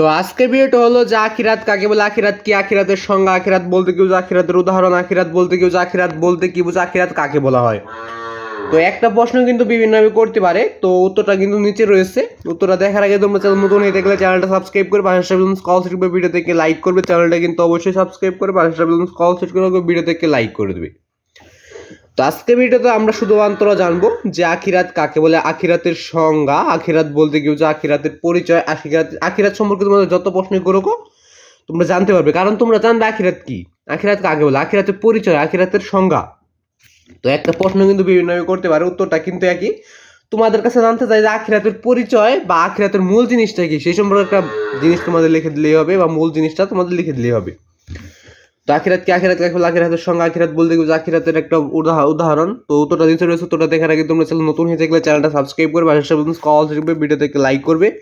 তো আজকের ভিডিওটা হলো যে আখিরাত কাকে বলে? আখিরাত কি? আখিরাতের সংজ্ঞা, আখিরাত বলতে কি বোঝে আখিরাতের উদাহরণ, আখিরাত বলতে কি বোঝে আখিরাত বলতে কি বোঝে আখিরাত কাকে বলা হয়? তো একটা প্রশ্ন কিন্তু বিভিন্নভাবে করতে পারে। তো উত্তরটা কিন্তু নিচে রয়েছে। উত্তরটা দেখার আগে তোমরা চ্যানেল নতুন হয়ে থাকলে চ্যানেলটা সাবস্ক্রাইব করে পাশে কল সেট করে ভিডিও থেকে লাইক করবে, চ্যানেলটা কিন্তু অবশ্যই সাবস্ক্রাইব করে পাশে কল সেট করে ভিডিও থেকে লাইক করে দেবে। তো আজকে ভিডিওতে আমরা শুধুমাত্র জানব যে আখিরাত কাকে বলে আখিরাতের সংজ্ঞা আখিরাত বলতে কি যে আখিরাতের পরিচয় আখিরাত আখিরাত সম্পর্কে তোমাদের যত প্রশ্নই করো গো, তোমরা জানতে পারবে। কারণ তোমরা জানবে আখিরাত কি আখিরাত কাকে বলে আখিরাতের পরিচয় আখিরাতের সংজ্ঞা। তো একটা প্রশ্ন কিন্তু বিভিন্নভাবে করতে পারে উত্তরটা কিন্তু একই। তোমাদের কাছে জানতে চাই যে আখিরাতের পরিচয় বা আখিরাতের মূল জিনিসটা কি সেই সম্পর্কে একটা জিনিস তোমাদের লিখে দিলেই হবে বা মূল জিনিসটা তোমাদের লিখে দিলেই হবে। তো আখিরাত কাকে আখিরাতের সঙ্গে আখিরাত বলতে গেলে আখিরাতের একটা উদাহ- উদাহরণ। তো উত্তরটা দিতে রয়েছে, উত্তরটা দেখার আগে তোমরা চ্যানেল নতুন হয়ে থাকলে চ্যানেলটা সাবস্ক্রাইব করবে, পাশে কল থাকবে ভিডিও থেকে লাইক করবে।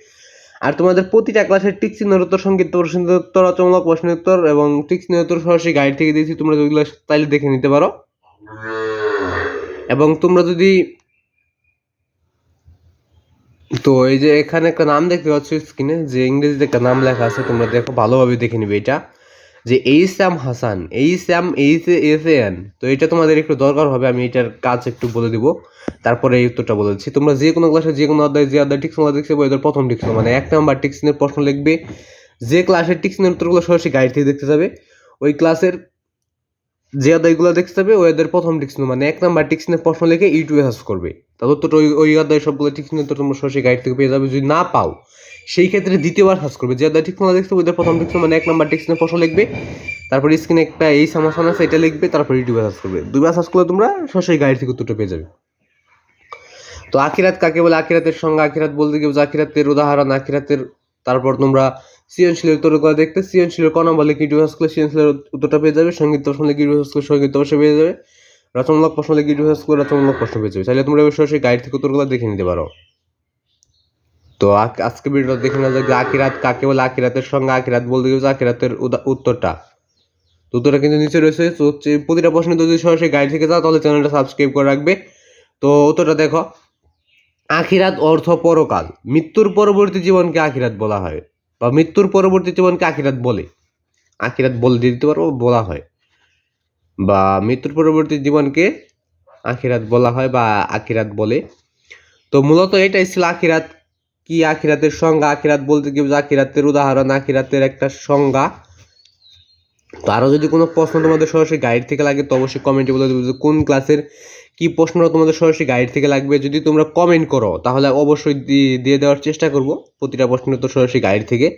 আর তোমাদের প্রতিটা ক্লাসের টিক চিহ্নের উত্তর সংক্ষিপ্ত প্রশ্নের উত্তর রচনামূলক প্রশ্নের উত্তর এবং টিক চিহ্নের উত্তর সরাসরি গাইড থেকে দিয়েছি, তোমরা ওইগুলো তাইলে দেখে নিতে পারো। এবং তোমরা যদি তো এই যে এখানে একটা নাম দেখতে পাচ্ছ স্ক্রিনে যে ইংরেজিতে একটা নাম লেখা আছে, তোমরা দেখো, ভালোভাবে দেখে নিবে এটা। যে H M Hasan H M H S N. তো এটা তোমাদের একটু দরকার হবে, আমি এটার কাজ একটু বলে দিব। তারপরে এই উত্তরটা বলে দিচ্ছি। তোমরা যে কোনো ক্লাসে যে কোনো অধ্যায়, যে অধ্যায় টিক্স দেখছে ওদের প্রথম টিক্স মানে এক নাম্বার টিক্সিনের প্রশ্ন লিখবে। যে ক্লাসের টিক্সিনের উত্তরগুলো সরাসরি গাইড থেকে দেখতে যাবে। ওই ক্লাসের যে অধ্যায়গুলো দেখতে যাবে ওদের প্রথম টিক্সিন মানে এক নাম্বার টিক্সিনের প্রশ্ন লিখে ইউটিউবে সার্চ করবে। তাদের তো ওই ওই অধ্যায় সবগুলো টিক্সিনের উত্তর তোমরা সরাসরি গাইড থেকে পেয়ে যাবে। যদি না পাও সেই ক্ষেত্রে দ্বিতীয়বার সার্চ করবে। যে অধ্যায় টিক্সিন দেখতে ওদের প্রথম টিক্সিন মানে এক নাম্বার টিক্সিনের প্রশ্ন লিখবে, তারপর স্ক্রিনে একটা এই সামাসান আছে এটা লিখবে, তারপর ইউটিউবে সার্চ করবে। দুইবার সার্চ করলে তোমরা সরাসরি গাইড থেকে উত্তরটা পেয়ে যাবে। তো আখিরাত কাকে বলে? আখিরাতের সঙ্গে আখিরাত বলতে গিয়ে আখিরাতের উদাহরণ, আখিরাতের তারপর তোমরা সৃজনশীলের উত্তরগুলো দেখতে? সৃজনশীলের কোন বলে কি সার্চ করলে সৃজনশীলের উত্তরটা পেয়ে যাবে, সংগীত প্রশ্ন লিখে সার্চ করলে সংগীত অবশ্যই পেয়ে যাবে, রচনামূলক প্রশ্ন লিখে সার্চ করে রচনামূলক প্রশ্ন পেয়ে যাবে। চাইলে তোমরা সরাসরি গাইড থেকে উত্তরগুলো দেখে নিতে পারো। তো আজকে ভিডিওটা দেখে যাক যে আখিরাত কাকে বলে, আখিরাতের সঙ্গে আখিরাত বলতে গিয়ে আখিরাতের উদা- উত্তরটা। উত্তরটা কিন্তু নিচে রয়েছে, তো প্রতিটা প্রশ্নে যদি সরাসরি গাইড থেকে যাও, তাহলে চ্যানেলটা সাবস্ক্রাইব করে রাখবে। তো উত্তরটা দেখো, আখিরাত অর্থ পরকাল, মৃত্যুর পরবর্তী জীবনকে আখিরাত বলা হয়, বা মৃত্যুর পরবর্তী জীবনকে আখিরাত বলে। আখিরাত বলে দিতে পারব, বলা হয়। বা মৃত্যুর পরবর্তী জীবনকে আখিরাত বলা হয় বা আখিরাত বলে। তো মূলত এটাই ছিল আখিরাত কি আখিরাতের সংজ্ঞা? আখিরাত বলতে কি? আখিরাতের উদাহরণ, আখিরাতের একটা সংজ্ঞা। তো আরও যদি কোনো প্রশ্ন তোমাদের সরাসরি গাইড থেকে লাগে, তো অবশ্যই কমেন্টে বলে দেবে কোন ক্লাসের কি প্রশ্ন তোমাদের সরাসরি গাইড থেকে লাগবে। যদি তোমরা কমেন্ট করো, তাহলে অবশ্যই দিয়ে দেওয়ার চেষ্টা করব প্রতিটা প্রশ্নের তো সরাসরি গাইড থেকে।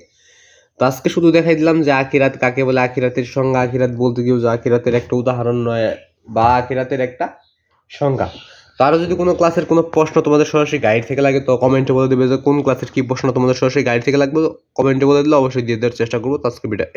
তো আজকে শুধু দেখাই দিলাম যে আখিরাত কাকে বলে, আখিরাতের সংজ্ঞা, আখিরাত বলতে গিয়েও যে আখিরাতের একটা উদাহরণ নয় বা আখিরাতের একটা সংজ্ঞা। তো আরও যদি কোনো ক্লাসের কোনো প্রশ্ন তোমাদের সরাসরি গাইড থেকে লাগে, তো কমেন্টে বলে দেবে যে কোন ক্লাসের কী প্রশ্ন তোমাদের সরাসরি গাইড থেকে লাগবে। কমেন্টে বলে দিলে অবশ্যই দিয়ে দেওয়ার চেষ্টা করব। তো আজকে ভিডিও